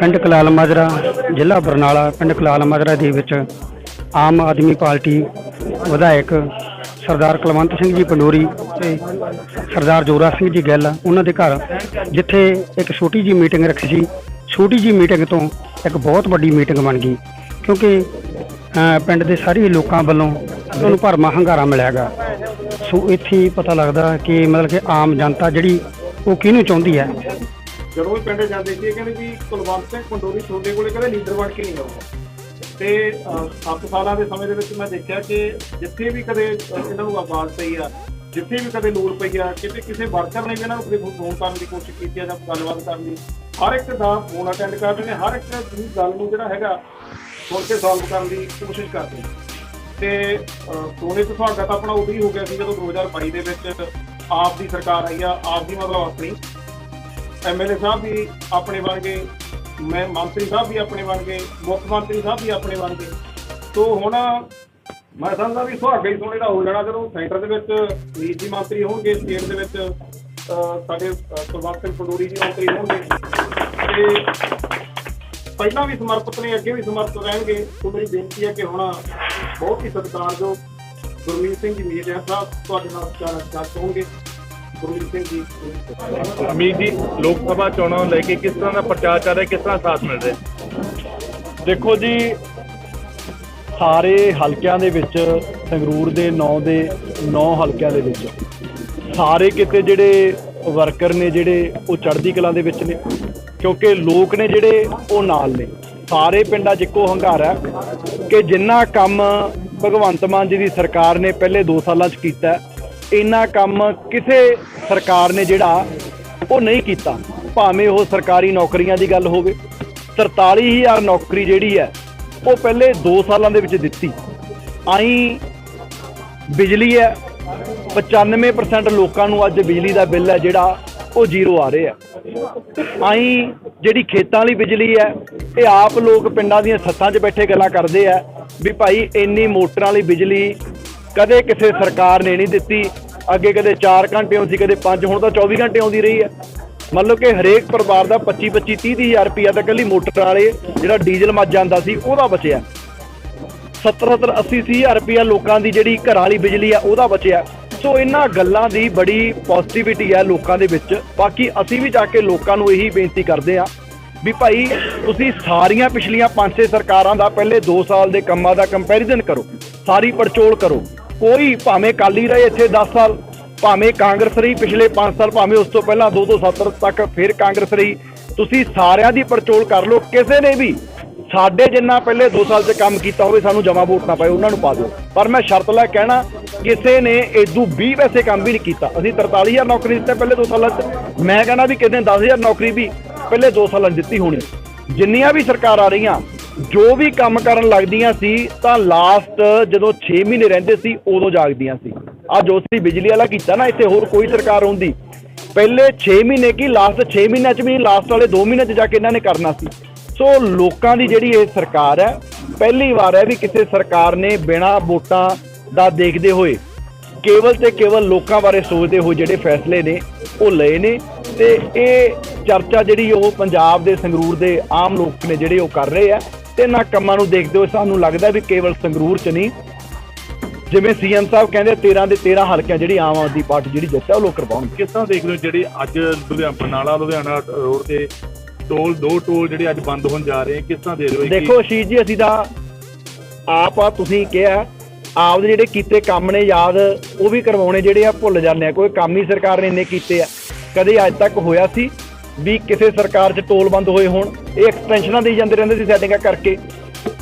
ਪਿੰਡ ਕਲਾਲ ਮਾਜਰਾ, ਜ਼ਿਲ੍ਹਾ ਬਰਨਾਲਾ, ਪਿੰਡ ਕਲਾਲ ਮਾਜਰਾ ਦੇ ਵਿੱਚ ਆਮ ਆਦਮੀ ਪਾਰਟੀ ਵਿਧਾਇਕ ਸਰਦਾਰ ਕੁਲਵੰਤ ਸਿੰਘ ਜੀ ਪੰਡੋਰੀ ਤੇ ਸਰਦਾਰ ਜੋਰਾ ਸਿੰਘ ਜੀ ਗਿੱਲ, ਉਹਨਾਂ ਦੇ ਘਰ ਜਿੱਥੇ ਇੱਕ ਛੋਟੀ ਜੀ ਮੀਟਿੰਗ ਰੱਖੀ ਸੀ। ਛੋਟੀ ਜੀ ਮੀਟਿੰਗ ਤੋਂ ਇੱਕ ਬਹੁਤ ਵੱਡੀ ਮੀਟਿੰਗ ਬਣ ਗਈ ਕਿਉਂਕਿ ਪਿੰਡ ਦੇ ਸਾਰੇ ਲੋਕਾਂ ਵੱਲੋਂ ਉਹਨੂੰ ਭਰਮਾ ਹੰਗਾਰਾ ਮਿਲਿਆਗਾ ਸੋ ਇੱਥੇ ਪਤਾ ਲੱਗਦਾ ਕਿ ਮਤਲਬ ਕਿ ਆਮ ਜਨਤਾ ਜਿਹੜੀ ਉਹ ਕਿਹਨੂੰ ਚਾਹੁੰਦੀ ਹੈ? ਜਦੋਂ ਵੀ ਪਿੰਡ ਜਾਂਦੇ ਸੀ, ਇਹ ਕਹਿੰਦੇ ਵੀ ਕੁਲਵੰਤ ਸਿੰਘ ਪੰਡੋਰੀ ਤੁਹਾਡੇ ਕੋਲੇ ਕਦੇ ਲੀਡਰ ਬਣ ਕੇ ਨਹੀਂ ਆਊਗਾ ਤੇ 7 ਸਾਲਾਂ ਦੇ ਸਮੇਂ ਦੇ ਵਿੱਚ ਮੈਂ ਦੇਖਿਆ ਕਿ ਜਿੱਥੇ ਵੀ ਕਦੇ ਇਹਨਾਂ ਨੂੰ ਆਵਾਜ਼ ਪਈ ਆ, ਜਿੱਥੇ ਵੀ ਕਦੇ ਲੋੜ ਪਈ ਆ, ਕਿਤੇ ਕਿਸੇ ਵਰਕਰ ਨੇ ਵੀ ਇਹਨਾਂ ਨੂੰ ਕਦੇ ਫੋਨ ਕਰਨ ਦੀ ਕੋਸ਼ਿਸ਼ ਕੀਤੀ ਆ ਜਾਂ ਗੱਲਬਾਤ ਕਰਨ ਦੀ, ਹਰ ਇੱਕ ਦਾ ਫੋਨ ਅਟੈਂਡ ਕਰਦੇ ਨੇ, ਹਰ ਇੱਕ ਦੀ ਗੱਲ ਨੂੰ ਜਿਹੜਾ ਹੈਗਾ ਸੁਣ ਕੇ ਸੋਲਵ ਕਰਨ ਦੀ ਕੋਸ਼ਿਸ਼ ਕਰਦੇ ਨੇ। ਤੇ ਸੋਨੇ ਤੋਂ ਤੁਹਾਡਾ ਤਾਂ ਆਪਣਾ ਉਦੋਂ ਹੀ ਹੋ ਗਿਆ ਸੀ ਜਦੋਂ 2022 ਦੇ ਵਿੱਚ ਆਪ ਦੀ ਸਰਕਾਰ ਆਈ ਆ, ਆਪ ਦੀ ਮਤਲਬ ਆਪਣੀ ਐਮਐਲਏ ਸਾਹਿਬ ਵੀ ਆਪਣੇ ਬਣ ਗਏ ਮੈਂ ਮੰਤਰੀ ਸਾਹਿਬ ਵੀ ਆਪਣੇ ਬਣ ਗਏ ਮੁੱਖ ਮੰਤਰੀ ਸਾਹਿਬ ਵੀ ਆਪਣੇ ਬਣ ਗਏ ਤੋਂ ਹੁਣ ਮੈਂ ਸਮਝਦਾ ਵੀ ਸੁਹਾਗਾ ਹੀ ਸੋਨੇ ਦਾ ਹੋ ਜਾਣਾ ਜਦੋਂ ਸੈਂਟਰ ਦੇ ਵਿੱਚ ਨੀਤੀ ਮੰਤਰੀ ਹੋਣਗੇ ਸਟੇਟ ਦੇ ਵਿੱਚ ਸਾਡੇ ਅਹ, ਸਿੰਘ ਪੰਡੋਰੀ ਜੀ ਮੰਤਰੀ ਹੋਣਗੇ। ਤੇ ਪਹਿਲਾਂ ਵੀ ਸਮਰਪਿਤ ਨੇ ਅੱਗੇ ਵੀ ਸਮਰਪਿਤ ਰਹਿਣਗੇ। ਤੋਂ ਮੇਰੀ ਬੇਨਤੀ ਹੈ ਕਿ ਹੁਣ ਬਹੁਤ ਹੀ ਸਤਿਕਾਰਯੋਗ ਗੁਰਮੀਤ ਸਿੰਘ ਜੀ ਮੀਡੀਆ ਸਾਹਿਬ ਤੁਹਾਡੇ ਨਾਲ ਚਾਰ ਹੋਣਗੇ। ਅਮੀਰ ਜੀ, ਲੋਕ ਸਭਾ ਚੋਣਾਂ ਨੂੰ ਲੈ ਕੇ ਕਿਸ ਤਰ੍ਹਾਂ ਦਾ ਪ੍ਰਚਾਰ ਚੱਲ ਰਿਹਾ, ਕਿਸ ਤਰ੍ਹਾਂ ਸਾਥ ਮਿਲ ਰਿਹਾ? ਦੇਖੋ ਜੀ, ਸਾਰੇ ਹਲਕਿਆਂ ਦੇ ਵਿੱਚ, ਸੰਗਰੂਰ ਦੇ 9 ਦੇ 9 ਹਲਕਿਆਂ ਦੇ ਵਿੱਚ, ਸਾਰੇ ਕਿਤੇ ਜਿਹੜੇ ਵਰਕਰ ਨੇ ਜਿਹੜੇ, ਉਹ ਚੜ੍ਹਦੀ ਕਲਾ ਦੇ ਵਿੱਚ ਨੇ, ਕਿਉਂਕਿ ਲੋਕ ਨੇ ਜਿਹੜੇ, ਉਹ ਨਾਲ ਨੇ। ਸਾਰੇ ਪਿੰਡਾਂ 'ਚ ਇੱਕੋ ਹੰਗਾਰਾ ਹੈ ਕਿ ਜਿੰਨਾ ਕੰਮ ਭਗਵੰਤ ਮਾਨ ਜੀ ਦੀ ਸਰਕਾਰ ਨੇ ਪਹਿਲੇ 2 ਸਾਲਾਂ 'ਚ ਕੀਤਾ ਇੰਨਾ ਕੰਮ ਕਿਸੇ ਸਰਕਾਰ ਨੇ ਜਿਹੜਾ ਉਹ ਨਹੀਂ ਕੀਤਾ। ਭਾਵੇਂ ਉਹ ਸਰਕਾਰੀ ਨੌਕਰੀਆਂ ਦੀ ਗੱਲ ਹੋਵੇ 43000 ਨੌਕਰੀ ਜਿਹੜੀ ਹੈ, ਉਹ ਪਹਿਲੇ 2 ਸਾਲਾਂ ਦੇ ਵਿੱਚ ਦਿੱਤੀ। ਆਈ ਬਿਜਲੀ ਹੈ 95% ਲੋਕਾਂ ਨੂੰ ਅੱਜ ਬਿਜਲੀ ਦਾ ਬਿੱਲ ਹੈ ਜਿਹੜਾ ਉਹ ਜ਼ੀਰੋ ਆ ਰਿਹਾ ਆਈ ਜਿਹੜੀ ਖੇਤਾਂ ਵਾਲੀ ਬਿਜਲੀ ਹੈ, ਇਹ ਆਪ ਲੋਕ ਪਿੰਡਾਂ ਦੀਆਂ ਸੱਥਾਂ 'ਚ ਬੈਠੇ ਗੱਲਾਂ ਕਰਦੇ ਆ ਵੀ ਭਾਈ ਇੰਨੀ ਮੋਟਰਾਂ ਵਾਲੀ ਬਿਜਲੀ ਕਦੇ ਕਿਸੇ ਸਰਕਾਰ ਨੇ ਨਹੀਂ ਦਿੱਤੀ। ਅੱਗੇ ਕਦੇ 4 ਘੰਟੇ ਆਉਂਦੀ, ਕਦੇ 5 ਹੁਣ ਤਾਂ 24 ਘੰਟੇ ਆਉਂਦੀ ਰਹੀ ਹੈ। ਮਤਲਬ ਕਿ ਹਰੇਕ ਪਰਿਵਾਰ ਦਾ 25 25 30 ਹਜ਼ਾਰ ਰੁਪਇਆ ਤਾਂ ਇਕੱਲੀ ਮੋਟਰ ਵਾਲੇ, ਜਿਹੜਾ ਡੀਜ਼ਲ ਮੱਚ ਜਾਂਦਾ ਸੀ, ਉਹਦਾ ਬਚਿਆ। 70 70 80 ਹਜ਼ਾਰ ਰੁਪਇਆ ਲੋਕਾਂ ਦੀ ਜਿਹੜੀ ਘਰਾਂ ਵਾਲੀ ਬਿਜਲੀ ਆ, ਉਹਦਾ ਬਚਿਆ। ਸੋ ਇਹਨਾਂ ਗੱਲਾਂ ਦੀ ਬੜੀ ਪੋਜ਼ਿਟਿਵਿਟੀ ਹੈ ਲੋਕਾਂ ਦੇ ਵਿੱਚ। ਬਾਕੀ ਅਸੀਂ ਵੀ ਜਾ ਕੇ ਲੋਕਾਂ ਨੂੰ ਇਹੀ ਬੇਨਤੀ ਕਰਦੇ ਆ ਵੀ ਭਾਈ, ਤੁਸੀਂ ਸਾਰੀਆਂ ਪਿਛਲੀਆਂ ਪੰਜ, ਛੇ ਸਰਕਾਰਾਂ ਦਾ ਪਹਿਲੇ 2 ਸਾਲ ਦੇ ਕੰਮਾਂ ਦਾ ਕੰਪੈਰੀਜ਼ਨ ਕਰੋ। ਸਾਰੀ ਪੜਚੋਲ ਕਰੋ। ਕੋਈ ਭਾਵੇਂ ਕਾਲੀ ਰਹੇ ਇੱਥੇ 10 ਸਾਲ, ਭਾਵੇਂ ਕਾਂਗਰਸ ਰਹੀ ਪਿਛਲੇ 5 ਸਾਲ, ਭਾਵੇਂ ਉਸ ਤੋਂ ਪਹਿਲਾਂ 2007 ਤੱਕ ਫਿਰ ਕਾਂਗਰਸ ਰਹੀ। ਤੁਸੀਂ ਸਾਰਿਆਂ ਦੀ ਪੜਚੋਲ ਕਰ ਲਓ, ਕਿਸੇ ਨੇ ਵੀ। ਸਾਡੇ ਜਿੰਨਾ ਪਹਿਲੇ 2 ਸਾਲ 'ਚ ਕੰਮ ਕੀਤਾ ਹੋਵੇ, ਸਾਨੂੰ ਜਮਾ ਵੋਟ ਨਾ ਪਾਏ ਉਹਨਾਂ ਨੂੰ ਪਾ ਦਿਓ। ਪਰ ਮੈਂ ਸ਼ਰਤ ਲੈ ਕਹਿਣਾ, ਕਿਸੇ ਨੇ ਇਦੋਂ 20 ਪੈਸੇ ਕੰਮ ਵੀ ਨਹੀਂ ਕੀਤਾ। ਅਸੀਂ 43000 ਨੌਕਰੀ ਦਿੱਤੇ ਪਹਿਲੇ 2 ਸਾਲਾਂ 'ਚ। ਮੈਂ ਕਹਿੰਦਾ ਵੀ ਕਿਸੇ ਨੇ 10000 ਨੌਕਰੀ ਵੀ ਪਹਿਲੇ 2 ਸਾਲਾਂ 'ਚ ਦਿੱਤੀ ਹੋਣੀ। ਜਿੰਨੀਆਂ ਵੀ ਸਰਕਾਰਾਂ ਰਹੀਆਂ ਜੋ ਵੀ ਕੰਮ ਕਰਨ ਲੱਗਦੀਆਂ ਸੀ, ਤਾਂ ਲਾਸਟ ਜਦੋਂ 6 ਮਹੀਨੇ ਰਹਿੰਦੇ ਸੀ, ਉਦੋਂ ਜਾਗਦੀਆਂ ਸੀ। ਆ ਜੋ ਸੀ ਬਿਜਲੀ ਵਾਲਾ ਕੀਤਾ ਨਾ, ਇੱਥੇ ਹੋਰ ਕੋਈ ਸਰਕਾਰ ਹੁੰਦੀ। ਪਹਿਲੇ 6 ਮਹੀਨੇ ਕੀ ਲਾਸਟ 6 ਮਹੀਨਿਆਂ 'ਚ ਵੀ ਲਾਸਟ ਵਾਲੇ 2 ਮਹੀਨੇ 'ਚ ਜਾ ਕੇ ਇਹਨਾਂ ਨੇ ਕਰਨਾ ਸੀ। ਸੋ ਲੋਕਾਂ ਦੀ ਜਿਹੜੀ ਇਹ ਸਰਕਾਰ ਹੈ, ਪਹਿਲੀ ਵਾਰ ਹੈ ਵੀ ਕਿਸੇ ਸਰਕਾਰ ਨੇ ਬਿਨਾਂ ਵੋਟਾਂ ਦਾ ਦੇਖਦੇ ਹੋਏ, ਕੇਵਲ ਤੇ ਕੇਵਲ ਲੋਕਾਂ ਬਾਰੇ ਸੋਚਦੇ ਹੋਏ ਜਿਹੜੇ ਫੈਸਲੇ ਨੇ, ਉਹ ਲਏ ਨੇ। ਤੇ ਇਹ ਚਰਚਾ ਜਿਹੜੀ ਉਹ ਪੰਜਾਬ ਦੇ ਸੰਗਰੂਰ ਦੇ ਆਮ ਲੋਕ ਨੇ ਜਿਹੜੇ ਉਹ ਕਰ ਰਹੇ ਆ ਤੇ ਇਹਨਾਂ ਕੰਮਾਂ ਨੂੰ ਦੇਖਦੇ ਹੋਏ ਸਾਨੂੰ ਲੱਗਦਾ ਵੀ ਕੇਵਲ ਸੰਗਰੂਰ ਚ ਨਹੀਂ। ਜਿਵੇਂ ਸੀਐਮ ਸਾਹਿਬ ਕਹਿੰਦੇ 13 ਦੇ 13 ਹਲਕਿਆਂ ਜਿਹੜੀ ਆਮ ਆਦਮੀ ਪਾਰਟੀ ਜਿਹੜੀ ਜਿੱਤਿਆ ਉਹ ਲੋਕ ਕਰਵਾਉਣਗੇ ਕਿਸ ਤਰ੍ਹਾਂ ਦੇਖਦੇ ਹੋ ਜਿਹੜੀ ਅੱਜ ਲੁਧਿਆਣਾ ਬਰਨਾਲਾ ਲੁਧਿਆਣਾ ਰੋਡ ਤੇ ਟੋਲ ਦੋ ਟੋਲ ਜਿਹੜੇ ਅੱਜ ਬੰਦ ਹੋਣ ਜਾ ਰਹੇ ਹੈ ਕਿਸ ਤਰ੍ਹਾਂ ਦੇ ਰਹੇ ਹੋ ਦੇਖੋ ਅਸ਼ੀਸ਼ ਜੀ ਅਸੀਂ ਤਾਂ ਆਪ ਆ ਤੁਸੀਂ ਕਿਹਾ ਆਪ ਦੇ ਜਿਹੜੇ ਕੀਤੇ ਕੰਮ ਨੇ ਯਾਦ ਉਹ ਵੀ ਕਰਵਾਉਣੇ ਜਿਹੜੇ ਆ ਭੁੱਲ ਜਾਂਦੇ ਆ। ਕੋਈ ਕੰਮ ਹੀ ਸਰਕਾਰ ਨੇ ਇੰਨੇ ਕੀਤੇ ਆ। ਕਦੇ ਅੱਜ ਤੱਕ ਹੋਇਆ ਸੀ ਵੀ ਕਿਸੇ ਸਰਕਾਰ 'ਚ ਟੋਲ ਬੰਦ ਹੋਏ ਹੋਣ, ਇਹ ਐਕਸਟੈਂਸ਼ਨਾਂ ਦੇਈ ਜਾਂਦੇ ਰਹਿੰਦੇ ਸੀ ਸੈਟਿੰਗਾਂ ਕਰਕੇ।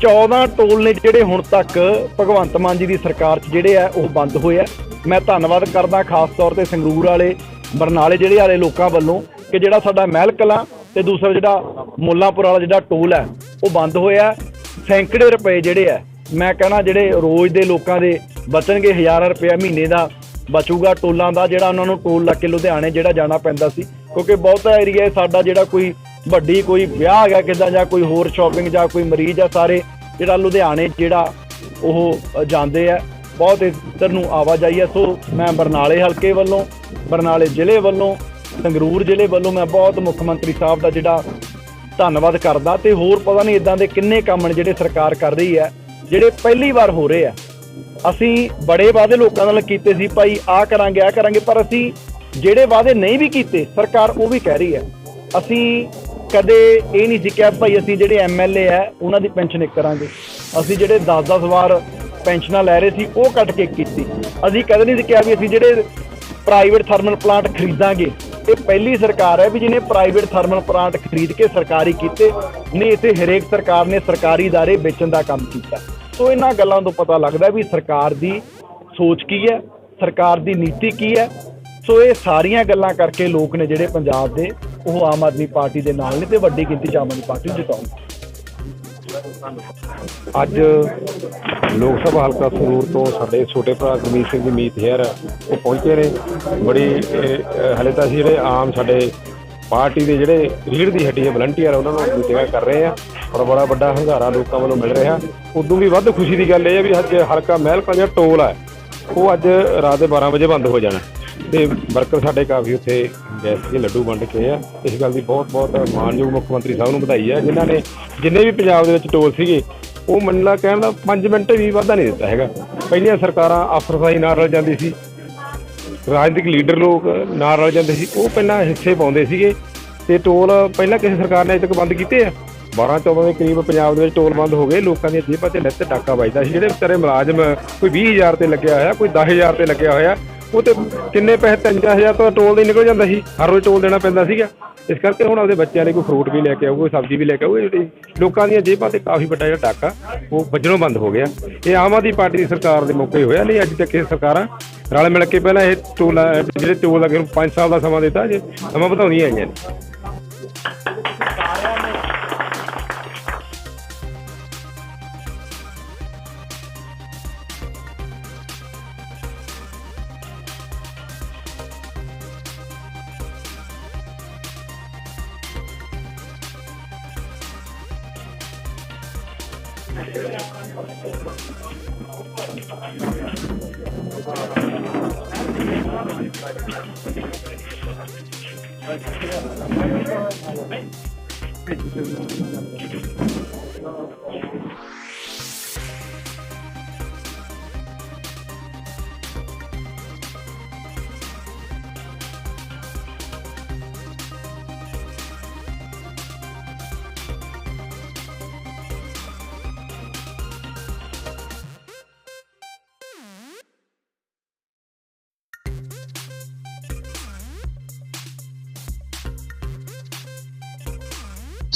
14 ਟੋਲ ਨੇ ਜਿਹੜੇ ਹੁਣ ਤੱਕ ਭਗਵੰਤ ਮਾਨ ਜੀ ਦੀ ਸਰਕਾਰ 'ਚ ਜਿਹੜੇ ਆ, ਉਹ ਬੰਦ ਹੋਏ ਆ। ਮੈਂ ਧੰਨਵਾਦ ਕਰਦਾ ਖਾਸ ਤੌਰ ਤੇ ਸੰਗਰੂਰ ਵਾਲੇ, ਬਰਨਾਲੇ ਜਿਹੜੇ ਵਾਲੇ ਲੋਕਾਂ ਵੱਲੋਂ ਕਿ ਜਿਹੜਾ ਸਾਡਾ ਮਹਿਲ ਕਲਾਂ ਤੇ ਦੂਸਰਾ ਜਿਹੜਾ ਮੁੱਲਾਂਪੁਰ ਵਾਲਾ ਜਿਹੜਾ ਟੋਲ ਹੈ ਉਹ ਬੰਦ ਹੋਇਆ ਸੈਂਕੜੇ ਰੁਪਏ ਜਿਹੜੇ ਆ, ਮੈਂ ਕਹਿੰਦਾ ਜਿਹੜੇ ਰੋਜ਼ ਦੇ ਲੋਕਾਂ ਦੇ ਬਚਣਗੇ ਹਜ਼ਾਰਾਂ ਰੁਪਏ ਮਹੀਨੇ ਦਾ ਬਚੂਗਾ ਟੋਲਾਂ ਦਾ, ਜਿਹੜਾ ਉਹਨਾਂ ਨੂੰ ਟੋਲ ਲਾ ਕੇ ਲੁਧਿਆਣੇ ਜਿਹੜਾ ਜਾਣਾ ਪੈਂਦਾ ਸੀ ਕਿਉਂਕਿ ਬਹੁਤਾ ਏਰੀਆ ਸਾਡਾ ਜਿਹੜਾ ਕੋਈ ਵੱਡੀ ਕੋਈ ਵਿਆਹ ਹੈਗਾ, ਕਿਦਾਂ ਜਾਂ ਕੋਈ ਹੋਰ ਸ਼ਾਪਿੰਗ ਜਾਂ ਕੋਈ ਮਰੀਜ਼ ਆ, ਸਾਰੇ ਜਿਹੜਾ ਲੁਧਿਆਣੇ ਜਿਹੜਾ ਉਹ ਜਾਂਦੇ ਆ। ਬਹੁਤ ਇੱਧਰ ਨੂੰ ਆਵਾਜਾਈ ਹੈ ਸੋ ਮੈਂ ਬਰਨਾਲੇ ਹਲਕੇ ਵੱਲੋਂ, ਬਰਨਾਲੇ ਜ਼ਿਲ੍ਹੇ ਵੱਲੋਂ, ਸੰਗਰੂਰ ਜ਼ਿਲ੍ਹੇ ਵੱਲੋਂ ਮੈਂ ਬਹੁਤ ਮੁੱਖ ਮੰਤਰੀ ਸਾਹਿਬ ਦਾ ਜਿਹੜਾ ਧੰਨਵਾਦ ਕਰਦਾ। ਤੇ ਹੋਰ ਪਤਾ ਨਹੀਂ ਇਦਾਂ ਦੇ ਕਿੰਨੇ ਕੰਮ ਨੇ ਜਿਹੜੇ ਸਰਕਾਰ ਕਰ ਰਹੀ ਹੈ, ਜਿਹੜੇ ਪਹਿਲੀ ਵਾਰ ਹੋ ਰਹੇ ਆ। ਅਸੀਂ ਬੜੇ ਵਾਅਦੇ ਲੋਕਾਂ ਨਾਲ ਕੀਤੇ ਸੀ, ਭਾਈ ਆ ਕਰਾਂਗੇ ਆ ਕਰਾਂਗੇ, ਪਰ ਅਸੀਂ ਜਿਹੜੇ ਵਾਅਦੇ ਨਹੀਂ ਵੀ ਕੀਤੇ ਸਰਕਾਰ ਉਹ ਵੀ ਕਹਿ ਰਹੀ ਹੈ ਅਸੀਂ ਕਦੇ ਇਹ ਨਹੀਂ ਸੀ ਕਿਹਾ ਭਾਈ ਅਸੀਂ ਜਿਹੜੇ ਐਮਐਲਏ ਆ ਉਹਨਾਂ ਦੀ ਪੈਨਸ਼ਨ ਇੱਕ ਕਰਾਂਗੇ ਅਸੀਂ ਜਿਹੜੇ 10-10 ਵਾਰ ਪੈਨਸ਼ਨਾਂ ਲੈ ਰਹੇ ਸੀ ਉਹ ਕੱਟ ਕੇ ਕੀਤੀ ਅਸੀਂ ਕਦੇ ਨਹੀਂ ਸੀ ਕਿਹਾ ਵੀ ਅਸੀਂ ਜਿਹੜੇ ਪ੍ਰਾਈਵੇਟ ਥਰਮਲ ਪਲਾਂਟ ਖਰੀਦਾਂਗੇ ਇਹ ਪਹਿਲੀ ਸਰਕਾਰ ਹੈ ਵੀ ਜਿਹਨੇ ਪ੍ਰਾਈਵੇਟ ਥਰਮਲ ਪਲਾਂਟ ਖਰੀਦ ਕੇ ਸਰਕਾਰੀ ਕੀਤੇ ਨਹੀਂ ਇੱਥੇ ਹਰੇਕ ਸਰਕਾਰ ਨੇ ਸਰਕਾਰੀ ادارے ਵੇਚਣ ਦਾ ਕੰਮ ਕੀਤਾ ਸੋ ਇਹਨਾਂ ਗੱਲਾਂ ਤੋਂ ਪਤਾ ਲੱਗਦਾ ਵੀ ਸਰਕਾਰ ਦੀ ਸੋਚ ਕੀ ਹੈ ਸਰਕਾਰ ਦੀ ਨੀਤੀ ਕੀ ਹੈ ਸੋ ਇਹ ਸਾਰੀਆਂ ਗੱਲਾਂ ਕਰਕੇ ਲੋਕ ਨੇ ਜਿਹੜੇ ਪੰਜਾਬ ਦੇ, ਉਹ ਆਮ ਆਦਮੀ ਪਾਰਟੀ ਦੇ ਨਾਲ ਨੇ ਤੇ ਵੱਡੀ ਗਿਣਤੀ 'ਚ ਆਮ ਆਦਮੀ ਪਾਰਟੀ ਨੂੰ ਜਿਤਾਉਣਗੇ ਅੱਜ ਲੋਕ ਸਭਾ ਹਲਕਾ ਸੰਗਰੂਰ ਤੋਂ ਸਾਡੇ ਛੋਟੇ ਭਰਾ ਗੁਰਮੀਤ ਸਿੰਘ ਜੀ, ਮੀਤ ਹੈਰ ਉਹ ਪਹੁੰਚੇ ਨੇ। ਬੜੀ ਹਲੇ ਤਾਂ ਅਸੀਂ ਜਿਹੜੇ ਆਮ ਸਾਡੇ ਪਾਰਟੀ ਦੇ ਜਿਹੜੇ ਰੀੜ ਦੀ ਹੱਡੀ ਹੈ ਵਲੰਟੀਅਰ ਉਹਨਾਂ ਨੂੰ ਮੀਟਿੰਗਾਂ ਕਰ ਰਹੇ ਆ ਔਰ ਬੜਾ ਵੱਡਾ ਹੰਗਾਰਾ ਲੋਕਾਂ ਵੱਲੋਂ ਮਿਲ ਰਿਹਾ। ਉਦੋਂ ਵੀ ਵੱਧ ਖੁਸ਼ੀ ਦੀ ਗੱਲ ਇਹ ਹੈ ਵੀ ਅੱਜ ਹਲਕਾ ਮਹਿਲਕਾ ਜਿਹੜਾ ਟੋਲ ਹੈ ਉਹ ਅੱਜ ਰਾਤ ਦੇ 12 ਵਜੇ ਬੰਦ ਹੋ ਜਾਣਾ। ਤੇ ਵਰਕਰ ਸਾਡੇ ਕਾਫੀ ਉੱਥੇ ਗਏ ਸੀ ਲੱਡੂ ਵੰਡ ਕੇ ਆ। ਇਸ ਗੱਲ ਦੀ ਬਹੁਤ ਬਹੁਤ ਮਾਨਯੋਗ ਮੁੱਖ ਮੰਤਰੀ ਸਾਹਿਬ ਨੂੰ ਵਧਾਈ ਹੈ ਜਿਨ੍ਹਾਂ ਨੇ ਜਿੰਨੇ ਵੀ ਪੰਜਾਬ ਦੇ ਵਿੱਚ ਟੋਲ ਸੀਗੇ, ਉਹ ਮੰਨਲਾ ਕਹਿਣ ਦਾ 5 ਮਿੰਟ ਵੀ ਵਾਧਾ ਨਹੀਂ ਦਿੱਤਾ ਹੈਗਾ। ਪਹਿਲੀਆਂ ਸਰਕਾਰਾਂ ਅਫਸਰਸ਼ਾਹੀ ਨਾਲ ਰਲ ਜਾਂਦੀ ਸੀ। ਰਾਜਨੀਤਿਕ ਲੀਡਰ ਲੋਕ ਨਾਲ ਰਲ ਜਾਂਦੇ ਸੀ। ਉਹ ਪਹਿਲਾਂ ਹਿੱਸੇ ਪਾਉਂਦੇ ਸੀਗੇ ਤੇ ਟੋਲ ਪਹਿਲਾਂ ਕਿਸੇ ਸਰਕਾਰ ਨੇ ਅਜੇ ਤੱਕ ਬੰਦ ਕੀਤੇ ਆ। 12 14 ਦੇ ਕਰੀਬ ਪੰਜਾਬ ਦੇ ਵਿੱਚ ਟੋਲ ਬੰਦ ਹੋ ਗਏ। ਲੋਕਾਂ ਦੀਆਂ ਜੇਬਾਂ ਤੇ ਨਿੱਤ ਡਾਕਾ ਵੱਜਦਾ ਸੀ। ਜਿਹੜੇ ਵਿਚਾਰੇ ਮੁਲਾਜ਼ਮ ਕੋਈ 20000 ਤੇ ਲੱਗਿਆ ਹੋਇਆ, ਕੋਈ 10000 ਤੇ ਲੱਗਿਆ ਹੋਇਆ ਉਹ ਤੇ ਕਿੰਨੇ ਪੈਸੇ 3000 ਤੋਂ ਟੋਲ ਦੇ ਹੀ ਨਿਕਲ ਜਾਂਦਾ ਸੀ। ਹਰ ਰੋਜ਼ ਟੋਲ ਦੇਣਾ ਪੈਂਦਾ ਸੀਗਾ। ਇਸ ਕਰਕੇ ਹੁਣ ਆਪਦੇ ਬੱਚਿਆਂ ਲਈ ਕੋਈ ਫਰੂਟ ਵੀ ਲੈ ਕੇ ਆਊਗਾ, ਕੋਈ ਸਬਜ਼ੀ ਵੀ ਲੈ ਕੇ ਆਊਗਾ ਜਿਹੜੀ ਲੋਕਾਂ ਦੀਆਂ ਜੇਬਾਂ ਤੇ ਕਾਫੀ ਵੱਡਾ ਜਿਹੜਾ ਡਾਕਾ, ਉਹ ਵੱਜਣੋਂ ਬੰਦ ਹੋ ਗਿਆ। ਇਹ ਆਮ ਆਦਮੀ ਪਾਰਟੀ ਦੀ ਸਰਕਾਰ ਦੇ ਮੌਕੇ ਹੋਇਆ, ਨਹੀਂ ਅੱਜ ਤੱਕ ਇਹ ਸਰਕਾਰਾਂ ਰਲ ਮਿਲ ਕੇ ਪਹਿਲਾਂ ਇਹ ਟੋਲ, ਜਿਹੜੇ ਟੋਲ ਲੱਗੇ ਨੂੰ 5 ਸਾਲ ਦਾ ਸਮਾਂ ਦਿੱਤਾ ਜੇ ਸਮਾਂ ਵਧਾਉਂਦੀਆਂ ਆਈਆਂ ਨੇ। はい。